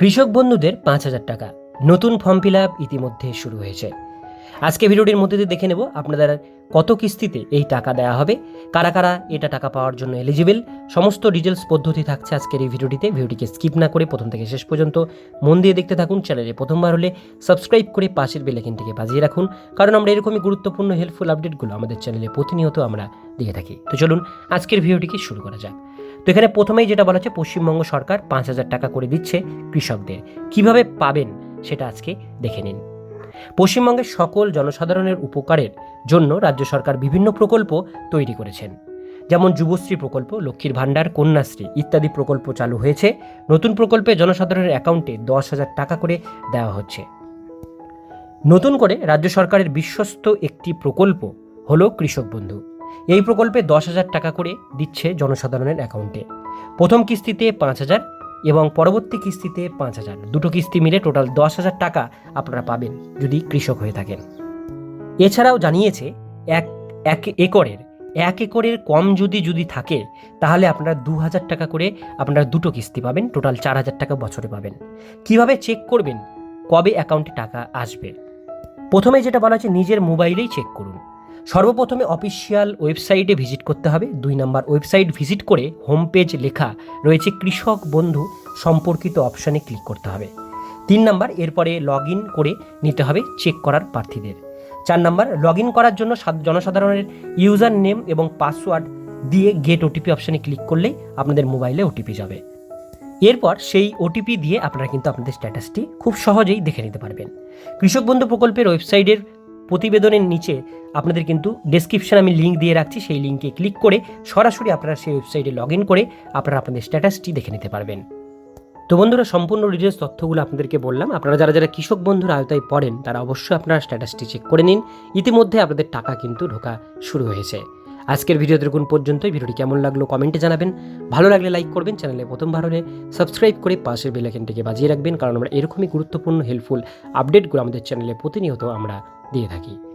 কৃষক বন্ধুদের পাঁচ হাজার টাকা। নতুন ফর্ম ফিল আপ ইতিমধ্যে শুরু হয়েছে। আজকে ভিডিওটির মধ্যে দিয়ে দেখে নেব আপনাদের কত কিস্তিতে এই টাকা দেওয়া হবে, কারা কারা এটা টাকা পাওয়ার জন্য এলিজিবল সমস্ত ডিটেলস পদ্ধতি থাকছে আজকের এই ভিডিওটিতে। ভিডিওটিকে স্কিপ না করে প্রথম থেকে শেষ পর্যন্ত মন দিয়ে দেখতে থাকুন চ্যানেলে প্রথমবার হলে সাবস্ক্রাইব করে পাশের বেলাইকিনটিকে বাজিয়ে রাখুন, কারণ আমরা এরকমই গুরুত্বপূর্ণ হেল্পফুল আপডেটগুলো আমাদের চ্যানেলে প্রতিনিয়ত আমরা দিয়ে থাকি। তো চলুন, আজকের ভিডিওটিকে শুরু করা যাক। তো এখানে প্রথমেই যেটা বলা হচ্ছে, পশ্চিমবঙ্গ সরকার পাঁচ হাজার টাকা করে দিচ্ছে কৃষকদের। কীভাবে পাবেন সেটা আজকে দেখে নিন। পশ্চিমবঙ্গের সকল জনসাধারণের উপকারের জন্য রাজ্য সরকার বিভিন্ন প্রকল্প তৈরি করেছেন। যেমন যুবশ্রী প্রকল্প, লক্ষ্মীর ভাণ্ডার, কন্যাশ্রী ইত্যাদি প্রকল্প চালু হয়েছে। নতুন প্রকল্পে জনসাধারণের অ্যাকাউন্টে দশ হাজার টাকা করে দেওয়া হচ্ছে। নতুন করে রাজ্য সরকারের বিশ্বস্ত একটি প্রকল্প হলো কৃষক বন্ধু। এই প্রকল্পে দশ হাজার টাকা করে দিচ্ছে জনসাধারণের অ্যাকাউন্টে। প্রথম কিস্তিতে পাঁচ হাজার এবং পরবর্তী কিস্তিতে পাঁচ হাজার। দুটো কিস্তি মিলে টোটাল দশ হাজার টাকা আপনারা পাবেন যদি কৃষক হয়ে থাকেন। এছাড়াও জানিয়েছে, এক এক একরের এক একরের কম যদি যদি থাকে, তাহলে আপনারা দু হাজার টাকা করে আপনারা দুটো কিস্তি পাবেন, টোটাল চার হাজার টাকা বছরে পাবেন। কীভাবে চেক করবেন? কবে অ্যাকাউন্টে টাকা আসবে? প্রথমে যেটা বলা হচ্ছে নিজের মোবাইলেই চেক করুন। সর্বপ্রথমে অফিসিয়াল ওয়েবসাইটে ভিজিট করতে হবে। দুই নাম্বার ওয়েবসাইট ভিজিট করে হোম পেজ লেখা রয়েছে কৃষক বন্ধু সম্পর্কিত অপশানে ক্লিক করতে হবে। তিন নাম্বার এরপরে লগ ইন করে নিতে হবে চেক করার প্রার্থীদের। চার নাম্বার লগ ইন করার জন্য জনসাধারণের ইউজার নেম এবং পাসওয়ার্ড দিয়ে গেট ওটিপি অপশানে ক্লিক করলেই আপনাদের মোবাইলে ওটিপি যাবে। এরপর সেই ওটিপি দিয়ে আপনারা কিন্তু আপনাদের স্ট্যাটাসটি খুব সহজেই দেখে নিতে পারবেন। কৃষক বন্ধু প্রকল্পের ওয়েবসাইটের প্রতিবেদনের নিচে আপনাদের কিন্তু ডেসক্রিপশন আমি লিঙ্ক দিয়ে রাখছি, সেই লিঙ্কে ক্লিক করে সরাসরি আপনারা সেই ওয়েবসাইটে লগ ইন করে আপনারা আপনাদের স্ট্যাটাসটি দেখে নিতে পারবেন। তো বন্ধুরা, সম্পূর্ণ ডিটেলস তথ্যগুলো আপনাদেরকে বললাম। আপনারা যারা যারা কৃষক বন্ধুর আওতায় পড়েন, তারা অবশ্যই আপনারা স্ট্যাটাসটি চেক করে নিন। ইতিমধ্যে আপনাদের টাকা কিন্তু ঢোকা শুরু হয়েছে। আজকের ভিডিও দেখুন পর্যন্তই। ভিডিওটি কেমন লাগল কমেন্টে জানাবেন। ভালো লাগলে লাইক করবেন চ্যানেলে প্রথমবার হলে সাবস্ক্রাইব করে পাশের বেলাইকনটিকে বাজিয়ে রাখবেন। কারণ আমরা এরকমই গুরুত্বপূর্ণ হেল্পফুল আপডেটগুলো আমাদের চ্যানেলে প্রতিনিয়ত আমরা দিয়ে থাকি।